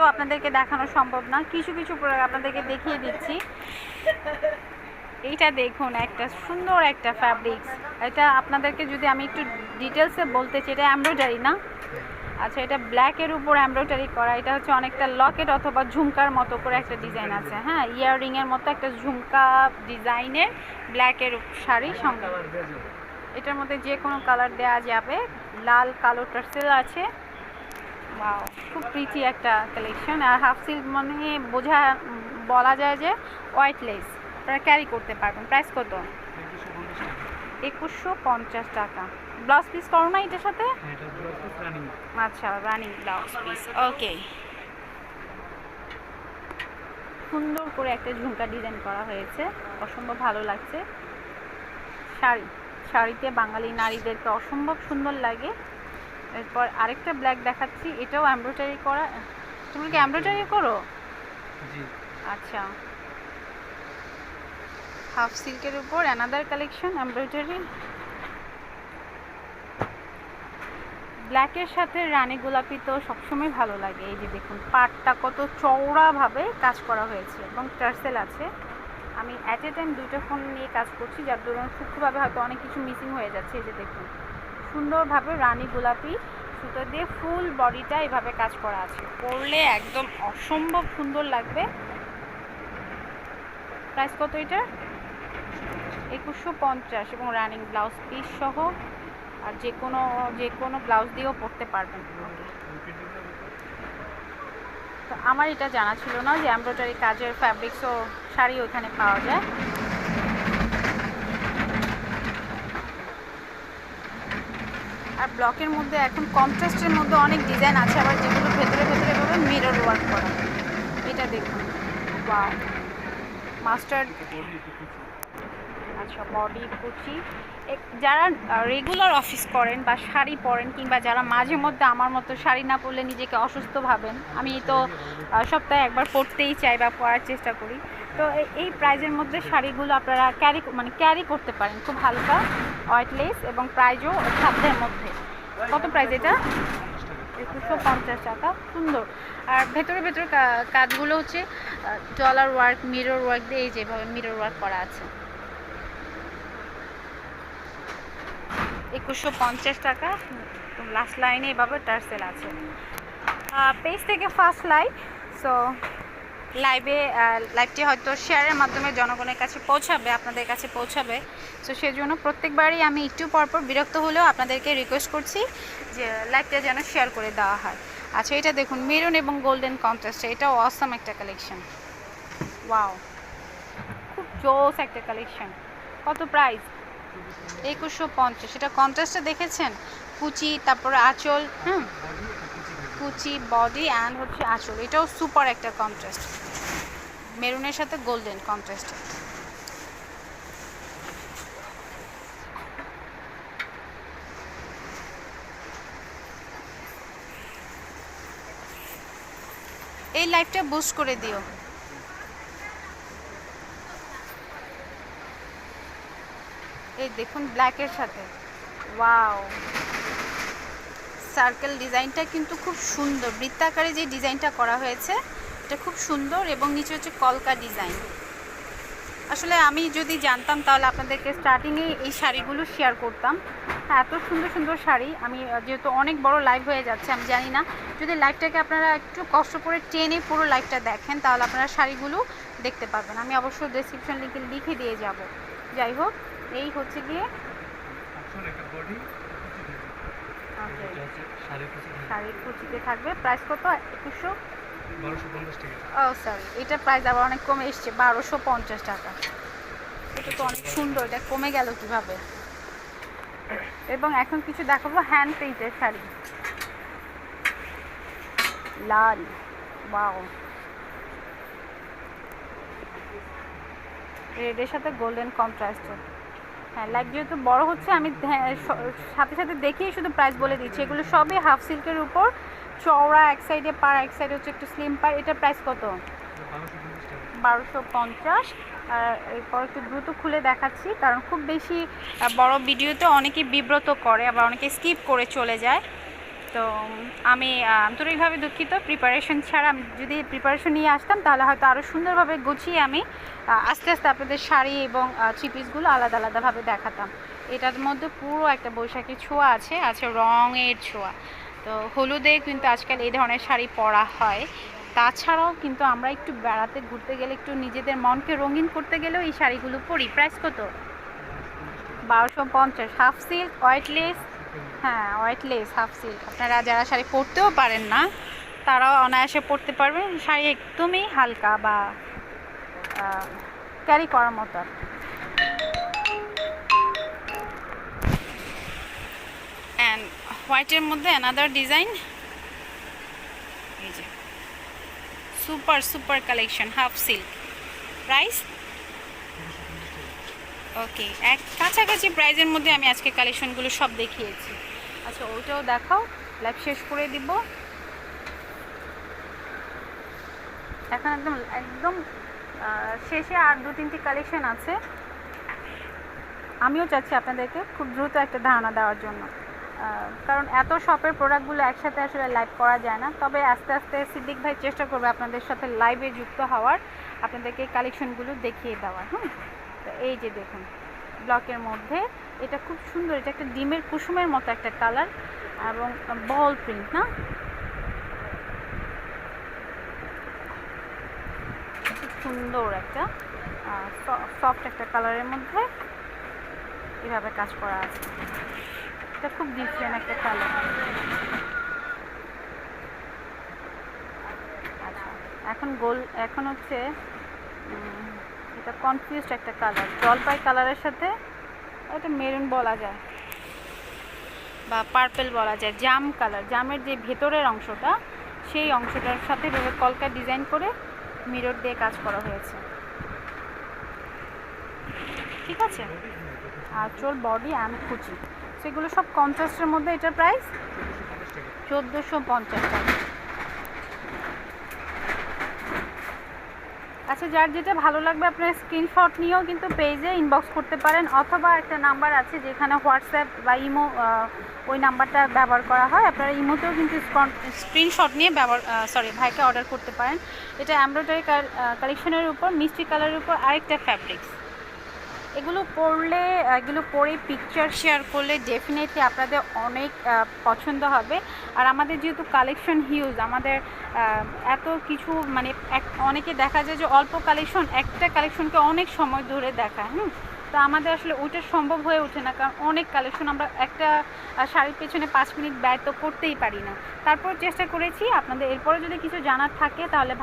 তো আপনাদেরকে দেখানো সম্ভব না। কিছু কিছু প্রোডাক্ট আপনাদেরকে দেখিয়ে দিচ্ছি। এইটা দেখুন, একটা সুন্দর একটা ফ্যাব্রিক্স এটা আপনাদেরকে যদি আমি একটু ডিটেলসে বলতে চাই, এটা এমব্রয়ডারি না? আচ্ছা এটা ব্ল্যাকের উপর এমব্রয়ডারি করা। এটা হচ্ছে অনেকটা লকেট অথবা ঝুমকার মতো করে একটা ডিজাইন আছে। হ্যাঁ ইয়াররিংয়ের মতো একটা ঝুমকা ডিজাইনের ব্ল্যাকের শাড়ি সঙ্গে। এটার মধ্যে যে কোনো কালার দেওয়া যাবে। লাল, কালো টার্সেল আছে। খুব প্রীতি একটা কালেকশন আর হাফ সিল্ক মানে বোঝা বলা যায় যে হোয়াইট লেস আপনারা ক্যারি করতে পারবেন। প্রাইস কত? একুশশো পঞ্চাশ টাকা। ব্লাউজ পিস করো না এটার সাথে? আচ্ছা রানিং ব্লাউজ পিস ওকে সুন্দর করে একটা ঝুমকা ডিজাইন করা হয়েছে। অসম্ভব ভালো লাগছে। শাড়ি শাড়িতে বাঙালি নারীদেরকে অসম্ভব সুন্দর লাগে। এরপর আরেকটা ব্ল্যাক দেখাচ্ছি এটাও এমব্রয়ডারি করা। তুমি কি এমব্রয়ডারি করো? জি। আচ্ছা। হাফ সিল্কের উপর অ্যানাদার কালেকশন এমব্রয়ডারি ব্ল্যাকের সাথে রানী গোলাপি তো সবসময় ভালো লাগে। এই যে দেখুন পাটটা কত চওড়াভাবে কাজ করা হয়েছে এবং টার্সেল আছে। আমি অ্যাট এ টাইম দুইটা ফোন নিয়ে কাজ করছি যার দরুন সূক্ষ্মভাবে হয়তো অনেক কিছু মিসিং হয়ে যাচ্ছে এই যে দেখুন। সুন্দরভাবে রানী গোলাপি সুতো দিয়ে ফুল বডিটা এভাবে কাজ করা আছে। পরলে একদম অসম্ভব সুন্দর লাগবে। প্রাইস কত এটা? একুশশো পঞ্চাশ এবং রানিং ব্লাউজ পিস সহ আর যে কোনো যে কোনো ব্লাউজ দিয়েও পরতে পারবেন। তো আমার এটা জানা ছিল না যে এমব্রয়ডারি কাজের ফ্যাব্রিক্সও শাড়ি ওখানে পাওয়া যায়। আর ব্লকের মধ্যে এখন কন্ট্রাস্টের মধ্যে অনেক ডিজাইন আছে, আবার যেগুলো ভেতরে ভেতরে ভাবে মিরর ওয়ার্ক করা। এটা দেখুন। বা মাস্টার্ড আচ্ছা বডি, কুচি। যারা রেগুলার অফিস করেন বা শাড়ি পরেন কিংবা যারা মাঝে মধ্যে আমার মতো শাড়ি না পরলে নিজেকে অসুস্থ ভাবেন, আমি তো সপ্তাহে একবার পরতেই চাই বা পরার চেষ্টা করি। তো এই প্রাইজের মধ্যে শাড়িগুলো আপনারা ক্যারি মানে ক্যারি করতে পারেন। খুব হালকা। হোয়াইট লেস এবং প্রাইজও সাধ্যের মধ্যে। কত প্রাইস এটা? একুশশো পঞ্চাশ টাকা। সুন্দর। আর ভেতরে ভেতরে কাজগুলো হচ্ছে ডলার ওয়ার্ক মিরর ওয়ার্ক দিয়ে এই যেভাবে মিরর ওয়ার্ক করা আছে। একুশশো পঞ্চাশ টাকা। লাস্ট লাইনে এভাবে টার্সেল আছে। পেজ থেকে ফার্স্ট লাইন সো লাইভে লাইভটি হয়তো শেয়ারের মাধ্যমে জনগণের কাছে পৌঁছাবে, আপনাদের কাছে পৌঁছাবে। সো সেজন্য প্রত্যেকবারই আমি একটু পরপর বিরক্ত হলেও আপনাদেরকে রিকোয়েস্ট করছি যে লাইভটা যেন শেয়ার করে দেওয়া হয়। আচ্ছা এটা দেখুন মেরুন এবং গোল্ডেন কন্ট্রাস্ট এটাও অসম একটা কালেকশন ওয়াও খুব জোস একটা কালেকশন কত প্রাইস একুশশো পঞ্চাশ। এটা কন্ট্রাস্টটা দেখেছেন? কুচি, তারপরে আঁচল, হুম? কুচি বডি অ্যান্ড হচ্ছে আঁচল। এটাও সুপার একটা কন্ট্রাস্ট মেরুনের সাথে গোল্ডেন কন্ট্রাস্ট এই লাইফটা বুস্ট করে দিও। এই দেখুন ব্ল্যাকের সাথে। ওয়াও সার্কেল ডিজাইনটা কিন্তু খুব সুন্দর। বৃত্তাকারে যে ডিজাইনটা করা হয়েছে, এটা খুব সুন্দর এবং নিচে হচ্ছে কলকা ডিজাইন। আসলে আমি যদি জানতাম তাহলে আপনাদেরকে স্টার্টিংয়ে এই শাড়িগুলো শেয়ার করতাম। হ্যাঁ এত সুন্দর সুন্দর শাড়ি। আমি যেহেতু অনেক বড় লাইভ হয়ে যাচ্ছে, আমি জানি না। যদি লাইভটাকে আপনারা একটু কষ্ট করে টেনে পুরো লাইভটা দেখেন, তাহলে আপনারা শাড়িগুলো দেখতে পাবেন আমি অবশ্যই ডেসক্রিপশন লিঙ্কে লিখে দিয়ে যাব। যাই হোক, এই হচ্ছে গিয়ে শাড়ির কুচিতে থাকবে। প্রাইস কত? একুশশো? ও সরি এটা প্রাইস আবার অনেক কমে এসছে বারোশো পঞ্চাশ টাকা। এটা তো অনেক সুন্দর এটা কমে গেল কীভাবে? এবং এখন কিছু দেখাবো হ্যান্ড পেইন্টের শাড়ি। লাল বাও রেডের সাথে গোল্ডেন কন্ট্রাস্টের হ্যাঁ লাইক যেহেতু বড় হচ্ছে, আমি সাথে সাথে দেখেই শুধু প্রাইস বলে দিচ্ছি। এগুলো সবই হাফ সিল্কের উপর। চওড়া এক সাইডে পার এক সাইডে হচ্ছে একটু স্লিম পার এটার প্রাইস কত? বারোশো পঞ্চাশ। আর এরপর একটু দ্রুত খুলে দেখাচ্ছি, কারণ খুব বেশি বড় ভিডিওতে অনেকেই বিব্রত করে, আবার অনেকে স্কিপ করে চলে যায়। তো আমি আন্তরিকভাবে দুঃখিত। প্রিপারেশন ছাড়া আমি যদি প্রিপারেশন নিয়ে আসতাম, তাহলে হয়তো আরও সুন্দরভাবে গুছিয়ে আমি আস্তে আস্তে আপনাদের শাড়ি এবং থ্রি পিসগুলো আলাদা আলাদাভাবে দেখাতাম। এটার মধ্যে পুরো একটা বৈশাখী ছোঁয়া আছে আছে রঙের ছোঁয়া। তো হলুদে কিন্তু আজকাল এই ধরনের শাড়ি পরা হয়। তাছাড়াও কিন্তু আমরা একটু বেড়াতে ঘুরতে গেলে, একটু নিজেদের মনকে রঙিন করতে গেলেও এই শাড়িগুলো পরি। প্রাইস কত? বারোশো পঞ্চাশ। হাফ সিল্ক হোয়াইট লেস হ্যাঁ হোয়াইট লেস হাফ সিল্ক আপনারা যারা শাড়ি পরতেও পারেন না, তারাও অনায়াসে পরতে পারবেন। শাড়ি একদমই হালকা বা ক্যারি করার মতো। অ্যান্ড হোয়াইটের মধ্যে another design super super collection half silk price okay, এক কাছাকাছি প্রাইজের মধ্যে আমি আজকে কালেকশনগুলো সব দেখিয়েছি। আচ্ছা ওইটাও দেখাও, লাইভ শেষ করে দিব। এখন একদম একদম শেষে আর দু তিনটি কালেকশন আছে। আমিও চাচ্ছি আপনাদেরকে খুব দ্রুত একটা ধারণা দেওয়ার জন্য। কারণ এত শপের প্রোডাক্টগুলো একসাথে আসলে লাইভ করা যায় না। তবে আস্তে আস্তে সিদ্দিক ভাই চেষ্টা করবে আপনাদের সাথে লাইভে যুক্ত হওয়ার, আপনাদেরকে কালেকশনগুলো দেখিয়ে দেওয়ার, হুম? এই যে দেখুন, ব্লকের মধ্যে। এটা খুব সুন্দর, এটা একটা ডিমের কুসুমের মতো একটা কালার এবং বল প্রিন্ট, না? সুন্দর একটা সফট একটা কালারের মধ্যে এভাবে কাজ করা আছে। এটা খুব ডিফারেন্ট একটা কালার। আচ্ছা এখন গোল, এখন হচ্ছে এটা কনফিউজড একটা কালার জলপাই কালারের সাথে এটা মেরুন বলা যায় বা পার্পেল বলা যায় জাম কালার জামের যে ভেতরের অংশটা, সেই অংশটার সাথে এভাবে কলকা ডিজাইন করে মিরর দিয়ে কাজ করা হয়েছে। ঠিক আছে? আর চোল বডি অ্যান্ড কুচি। সেগুলো সব কন্ট্রাস্টের মধ্যে এটার প্রাইস চোদ্দোশো পঞ্চাশ টাকা। আচ্ছা যার যেটা ভালো লাগবে আপনার স্ক্রিনশট নিয়েও কিন্তু পেজে ইনবক্স করতে পারেন, অথবা একটা নাম্বার আছে যেখানে হোয়াটসঅ্যাপ বা ইমো ওই নাম্বারটা ব্যবহার করা হয়। আপনারা ইমোতেও কিন্তু স্ক্রিনশট নিয়ে ব্যবহার সরি ভাইকে অর্ডার করতে পারেন। এটা অ্যাম্ব্রয়ডারি কালেকশনের উপর, মিষ্টি কালারের উপর আরেকটা ফ্যাব্রিক্স এগুলো পড়লে, এগুলো পড়ে পিকচার শেয়ার করলে ডেফিনেটলি আপনাদের অনেক পছন্দ হবে। আর আমাদের যেহেতু কালেকশন হিউজ আমাদের এত কিছু মানে এক, অনেকে দেখা যায় যে অল্প কালেকশন একটা কালেকশনকে অনেক সময় ধরে দেখা হুম? তো আমাদের আসলে ওইটা সম্ভব হয়ে ওঠে না, কারণ অনেক কালেকশন আমরা একটা শাড়ির পেছনে পাঁচ মিনিট ব্যয় তো করতেই পারি না। তারপর চেষ্টা করেছি আপনাদের, এরপরে যদি কিছু জানার থাকে তাহলে